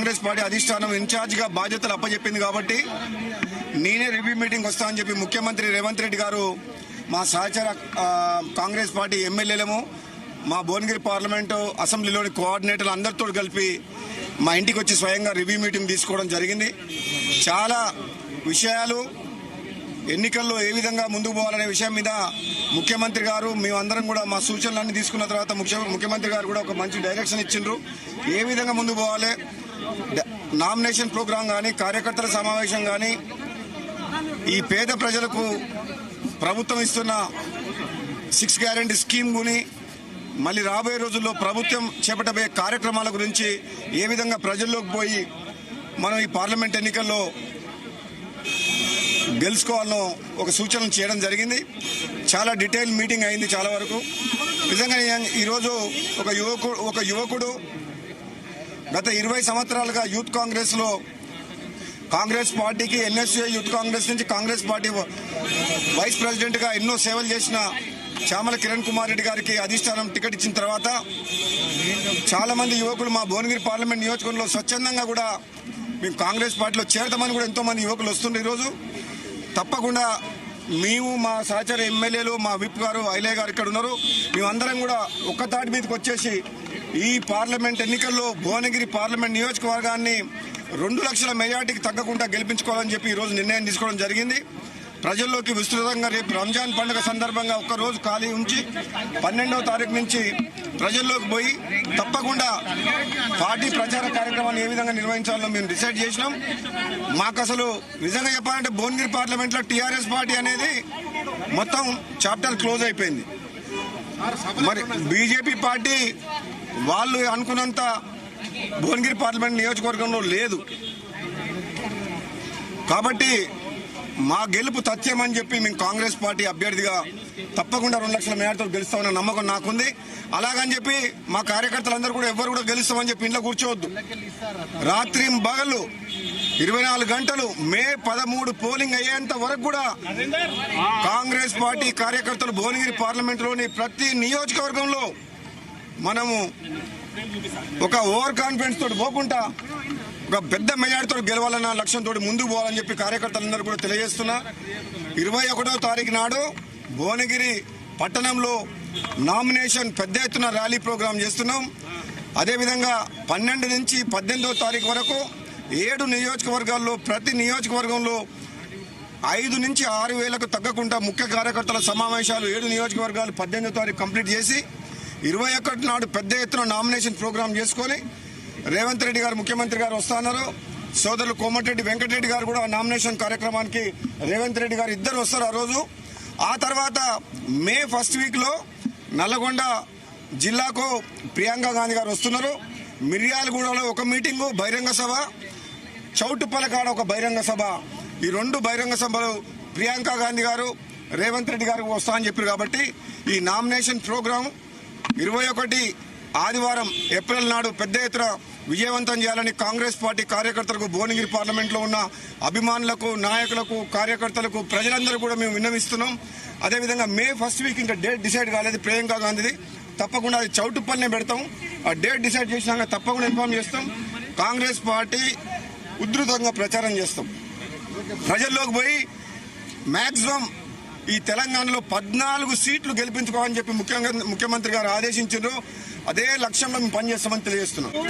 Congress party అధిష్టానం ఇన్ఛార్జిగా బాధ్యతలు అప్పచెప్పింది కాబట్టి నేనే రివ్యూ మీటింగ్ వస్తా అని చెప్పి ముఖ్యమంత్రి రేవంత్ రెడ్డి గారు మా సహచర కాంగ్రెస్ పార్టీ ఎమ్మెల్యేలము మా భువనగిరి పార్లమెంటు అసెంబ్లీలోని కోఆర్డినేటర్లు అందరితో కలిపి మా ఇంటికి వచ్చి స్వయంగా రివ్యూ మీటింగ్ తీసుకోవడం జరిగింది. చాలా విషయాలు ఎన్నికల్లో ఏ విధంగా ముందుకు పోవాలనే విషయం మీద ముఖ్యమంత్రి గారు మేమందరం కూడా మా సూచనలన్నీ తీసుకున్న తర్వాత ముఖ్య ముఖ్యమంత్రి గారు కూడా ఒక మంచి డైరెక్షన్ ఇచ్చిండ్రు. ఏ విధంగా ముందుకు పోవాలి నామినేషన్ ప్రోగ్రాం కానీ కార్యకర్తల సమావేశం కానీ ఈ పేద ప్రజలకు ప్రభుత్వం ఇస్తున్న సిక్స్ గ్యారంటీ స్కీమ్ గుని మళ్ళీ రాబోయే రోజుల్లో ప్రభుత్వం చేపట్టబోయే కార్యక్రమాల గురించి ఏ విధంగా ప్రజల్లోకి పోయి మనం ఈ పార్లమెంట్ ఎన్నికల్లో గెలుచుకోవాలనో ఒక సూచన చేయడం జరిగింది. చాలా డీటెయిల్ మీటింగ్ అయింది చాలా వరకు. నిజంగా ఈరోజు ఒక యువకుడు ఒక యువకుడు గత ఇరవై సంవత్సరాలుగా యూత్ కాంగ్రెస్లో కాంగ్రెస్ పార్టీకి ఎన్ఎస్ఏ యూత్ కాంగ్రెస్ నుంచి కాంగ్రెస్ పార్టీ వైస్ ప్రెసిడెంట్గా ఎన్నో సేవలు చేసిన చామల కిరణ్ కుమార్ రెడ్డి గారికి అధిష్టానం టికెట్ ఇచ్చిన తర్వాత చాలా మంది యువకులు మా భువనగిరి పార్లమెంట్ నియోజకవర్గంలో స్వచ్ఛందంగా కూడా మేము కాంగ్రెస్ పార్టీలో చేరతామని కూడా ఎంతో మంది యువకులు వస్తుండే ఈరోజు. తప్పకుండా మేము మా సహచర ఎమ్మెల్యేలు మా విప్ గారు ఐలయ్య గారు ఇక్కడ ఉన్నారు. మేమందరం కూడా ఒక్క తాటి మీదకి వచ్చేసి ఈ పార్లమెంట్ ఎన్నికల్లో భువనగిరి పార్లమెంట్ నియోజకవర్గాన్ని రెండు లక్షల మెజార్టీకి తగ్గకుండా గెలిపించుకోవాలని చెప్పి ఈరోజు నిర్ణయం తీసుకోవడం జరిగింది. ప్రజల్లోకి విస్తృతంగా రేపు రంజాన్ పండుగ సందర్భంగా ఒక్క రోజు ఖాళీ ఉంచి పన్నెండవ తారీఖు నుంచి ప్రజల్లోకి పోయి తప్పకుండా పార్టీ ప్రచార కార్యక్రమాన్ని ఏ విధంగా నిర్వహించాలో మేము డిసైడ్ చేసినాం. మాకు అసలు నిజంగా చెప్పాలంటే భువనగిరి పార్లమెంట్లో టీఆర్ఎస్ పార్టీ అనేది మొత్తం చాప్టర్ క్లోజ్ అయిపోయింది. మరి బీజేపీ పార్టీ వాళ్ళు అనుకున్నంత భువనగిరి పార్లమెంట్ నియోజకవర్గంలో లేదు. కాబట్టి మా గెలుపు తథ్యమని చెప్పి మేము కాంగ్రెస్ పార్టీ అభ్యర్థిగా తప్పకుండా రెండు లక్షల మేడతో గెలుస్తామన్న నమ్మకం నాకుంది. అలాగని చెప్పి మా కార్యకర్తలందరూ కూడా ఎవరు కూడా గెలుస్తామని చెప్పి ఇంట్లో కూర్చోవద్దు. రాత్రి బగలు ఇరవై నాలుగు గంటలు మే పదమూడు పోలింగ్ అయ్యేంత వరకు కూడా కాంగ్రెస్ పార్టీ కార్యకర్తలు భువనగిరి పార్లమెంట్లోని ప్రతి నియోజకవర్గంలో మనము ఒక ఓవర్ కాన్ఫిడెన్స్ తోటి పోకుండా ఒక పెద్ద మెజార్టీతో గెలవాలన్న లక్ష్యంతో ముందుకు పోవాలని చెప్పి కార్యకర్తలందరూ కూడా తెలియజేస్తున్నా. ఇరవై ఒకటో తారీఖు నాడు భువనగిరి పట్టణంలో నామినేషన్ పెద్ద ఎత్తున ర్యాలీ ప్రోగ్రాం చేస్తున్నాం. అదేవిధంగా పన్నెండు నుంచి పద్దెనిమిదో తారీఖు వరకు ఏడు నియోజకవర్గాల్లో ప్రతి నియోజకవర్గంలో ఐదు నుంచి ఆరు వేలకు తగ్గకుండా ముఖ్య కార్యకర్తల సమావేశాలు ఏడు నియోజకవర్గాలు పద్దెనిమిదో తారీఖు కంప్లీట్ చేసి ఇరవై ఒకటి నాడు పెద్ద ఎత్తున నామినేషన్ ప్రోగ్రాం చేసుకొని రేవంత్ రెడ్డి గారు ముఖ్యమంత్రి గారు వస్తున్నారు సోదరులు కోమటిరెడ్డి వెంకటరెడ్డి గారు కూడా నామినేషన్ కార్యక్రమానికి రేవంత్ రెడ్డి గారు ఇద్దరు వస్తారు ఆ రోజు. ఆ తర్వాత మే ఫస్ట్ వీక్లో నల్లగొండ జిల్లాకు ప్రియాంక గాంధీ గారు వస్తున్నారు. మిర్యాలగూడలో ఒక మీటింగు బహిరంగ సభ. చౌటుపలకాడ ఒక బహిరంగ సభ. ఈ రెండు బహిరంగ సభలు ప్రియాంక గాంధీ గారు రేవంత్ రెడ్డి గారు వస్తా అని చెప్పారు కాబట్టి ఈ నామినేషన్ ప్రోగ్రాం ఇరవై ఒకటి ఆదివారం ఏప్రిల్ నాడు పెద్ద ఎత్తున విజయవంతం చేయాలని కాంగ్రెస్ పార్టీ కార్యకర్తలకు భువనగిరి పార్లమెంట్లో ఉన్న అభిమానులకు నాయకులకు కార్యకర్తలకు ప్రజలందరూ కూడా మేము విన్నవిస్తున్నాం. అదేవిధంగా మే ఫస్ట్ వీక్ ఇంకా డేట్ డిసైడ్ కాలేదు ప్రియాంక గాంధీది. తప్పకుండా అది చౌటు చౌటుప్పల్నే పెడతాం. ఆ డేట్ డిసైడ్ చేసినాక తప్పకుండా ఇన్ఫార్మ్ చేస్తాం. కాంగ్రెస్ పార్టీ ఉధృతంగా ప్రచారం చేస్తాం. ప్రజల్లోకి పోయి మ్యాక్సిమం ఈ తెలంగాణలో పద్నాలుగు సీట్లు గెలిపించుకోవాలని చెప్పి ముఖ్యంగా ముఖ్యమంత్రి గారు ఆదేశించారు. అదే లక్ష్యంలో మేము పనిచేస్తామని తెలియజేస్తున్నాం.